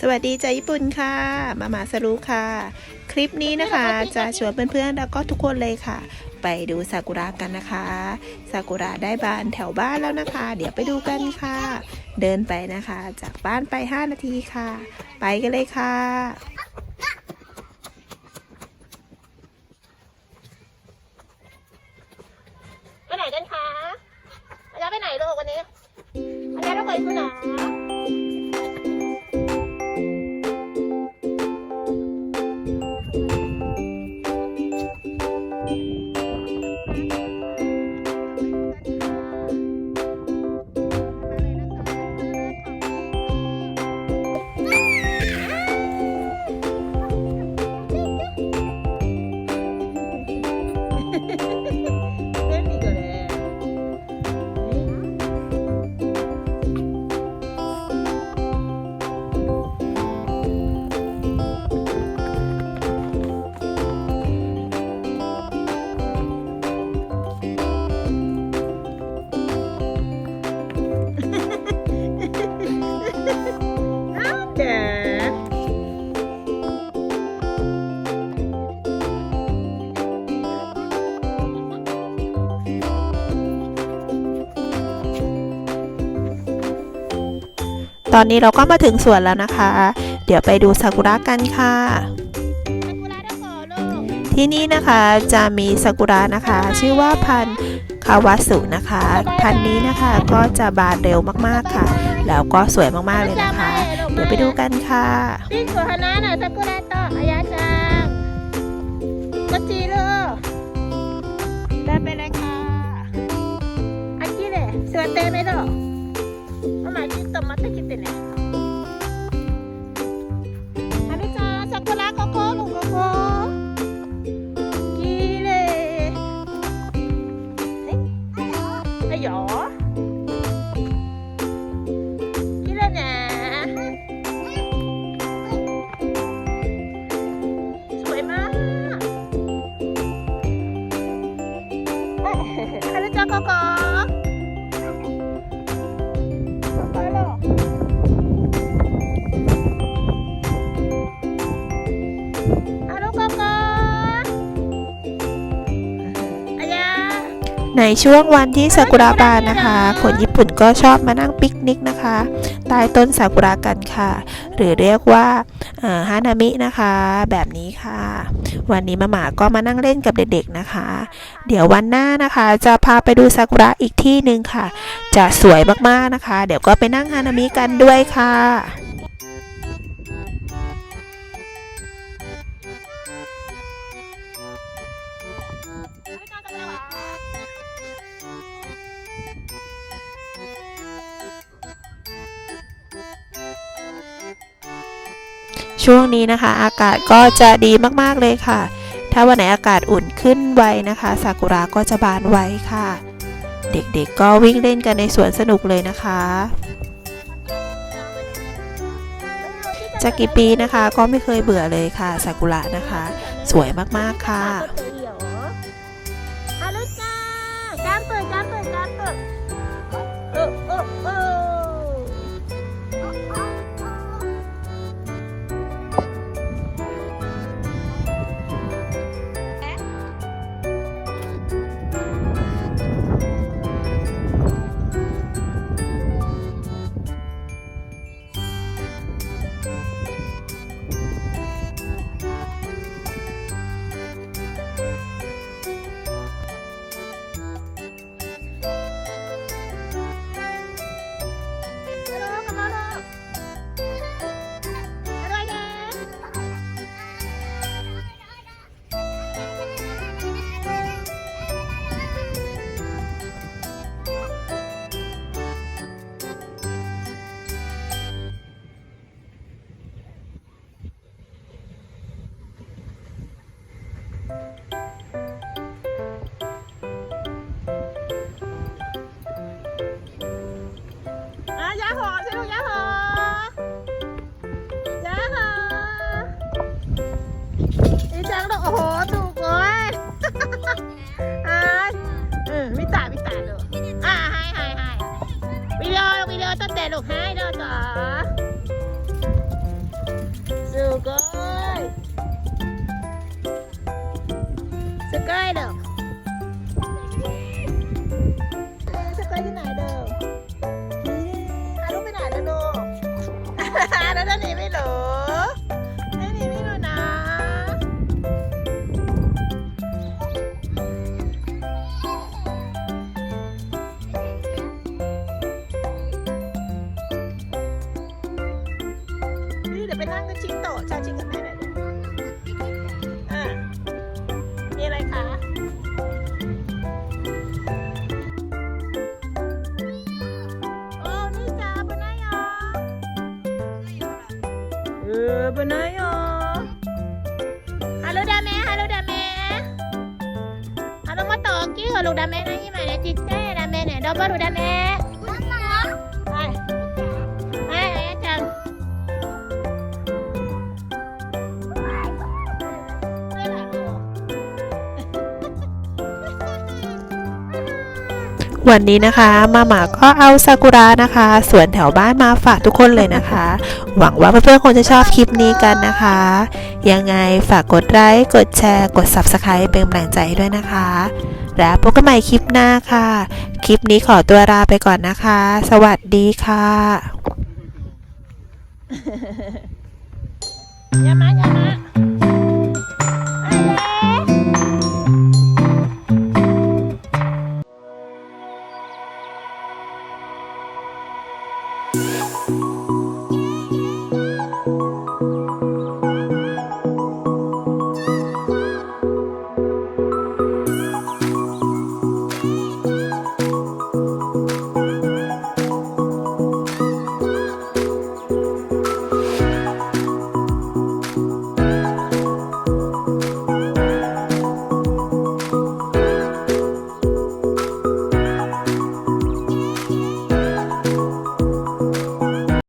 สวัสดีจากญี่ปุ่นค่ะ มามาสรุค่ะ คลิปนี้นะคะ จะชวนเพื่อนๆแล้วก็ทุกคนเลยค่ะ ไปดูซากุระกันนะคะ ซากุระได้บานแถวบ้านแล้วนะคะ เดี๋ยวไปดูกันค่ะ เดินไปนะคะ จากบ้านไป 5 นาทีค่ะ ไปกันเลยค่ะ จ ตอนนี้เราก็มาถึงสวนแล้วนะคะ เดี๋ยวไปดูซากุระกันค่ะ ที่นี่นะคะจะมีซากุระนะคะ ชื่อว่าพันคาวาสุนะคะ พันนี้นะคะก็จะบานเร็วมากๆค่ะ แล้วก็สวยมากๆเลยนะคะ เดี๋ยวไปดูกันค่ะที่สวนนะนะซากุระตออายาจังมัจจิโร่ได้ไปเลยค่ะอันกี้เลยสวนเต็มเลยหรอ Hay que tener. ในช่วงวันที่ซากุระบานนะคะ คนญี่ปุ่นก็ชอบมานั่งปิกนิกนะคะใต้ต้นซากุระกันค่ะ หรือเรียกว่าฮานามินะคะ แบบนี้ค่ะ วันนี้มาหมาก็มานั่งเล่นกับเด็กๆนะคะ เดี๋ยววันหน้านะคะ จะพาไปดูซากุระอีกที่หนึ่งค่ะ จะสวยมากๆนะคะ เดี๋ยวก็ไปนั่งฮานามิกันด้วยค่ะ ช่วงนี้นะคะ อากาศก็จะดีมากๆเลยค่ะ ถ้าวันไหนอากาศอุ่นขึ้นไวนะคะ ซากุระก็จะบานไวค่ะ เด็กๆก็วิ่งเล่นกันในสวนสนุกเลยนะคะจากกี่ปีนะคะก็ไม่เคยเบื่อเลยค่ะซากุระนะคะ สวยมากๆค่ะ หอสิลูกยะหอยะหออีจังลูกโอ้โหถูกเลยอ่าเออวิตาวิตาลูอ่าให้ให้วิดีโอวิดีโอต้งแต่ลูฮะ กันชิงโตะชาชิงกับแม่หน่อยดิอะมีอะไรคะโอ้นี่จ้าบนายอเออบนายอฮัลโหลดาแม่ฮัลโหลดาแม่ฮัลโหลมาต่อกี้กับลูกดาแม่นะยี่หมายนะจิตใจดาแม่เนี่ยดอบลูกดาแม่ วันนี้นะคะมาหมาก็เอาซากุระนะคะสวนแถวบ้านมาฝากทุกคนเลยนะคะ หวังว่าเพื่อนๆคงจะชอบคลิปนี้กันนะคะ ยังไงฝากกดไลค์กดแชร์ กด Subscribe เป็นกำลังใจให้ด้วยนะคะ แล้วพบกันใหม่คลิปหน้าค่ะ คลิปนี้ขอตัวลาไปก่อนนะคะ สวัสดีค่ะยามา